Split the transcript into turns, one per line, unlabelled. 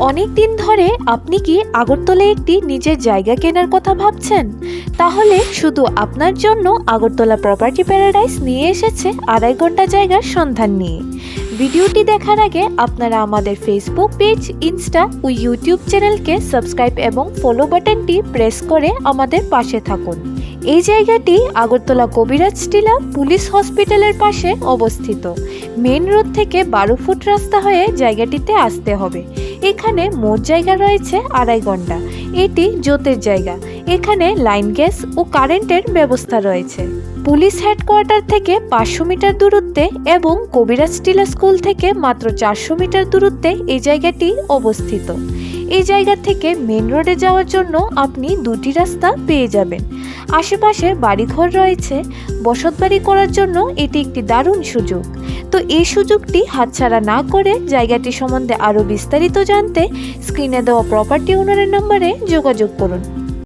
অনেক দিন ধরে আপনি কি আগরতলায় একটি নিজের জায়গা কেনার কথা ভাবছেন? তাহলে শুধু আপনার জন্য আগরতলা প্রপার্টি প্যারাডাইস নিয়ে এসেছে আড়াই ঘণ্টা জায়গার সন্ধান নিয়ে। ভিডিওটি দেখার আগে আপনারা আমাদের ফেসবুক পেজ ইনস্টা ও ইউটিউব চ্যানেলকে সাবস্ক্রাইব এবং ফলো বাটনটি প্রেস করে আমাদের পাশে থাকুন। এই জায়গাটি আগরতলা কবিরাজ টিলা পুলিশ হসপিটালের পাশে অবস্থিত। মেন রোড থেকে বারো ফুট রাস্তা হয়ে জায়গাটিতে আসতে হবে। এখানে মোট জায়গা রয়েছে আড়াই ঘণ্টা। এটি জোতের জায়গা। এখানে লাইন গ্যাস ও কারেন্টের ব্যবস্থা রয়েছে। পুলিশ হেডকোয়ার্টার থেকে পাঁচশো মিটার দূরত্বে এবং কবিরাজ টিলা স্কুল থেকে মাত্র চারশো মিটার দূরত্বে এই জায়গাটি অবস্থিত। এই জায়গা থেকে মেন রোডে যাওয়ার জন্য আপনি দুটি রাস্তা পেয়ে যাবেন। আশেপাশে বাড়িঘর রয়েছে। বসতবাড়ি করার জন্য এটি একটি দারুণ সুযোগ। তো এই সুযোগটি হাতছাড়া না করে জায়গাটি সম্বন্ধে আরও বিস্তারিত জানতে স্ক্রিনে দেওয়া প্রপার্টি ওনারের নম্বরে যোগাযোগ করুন।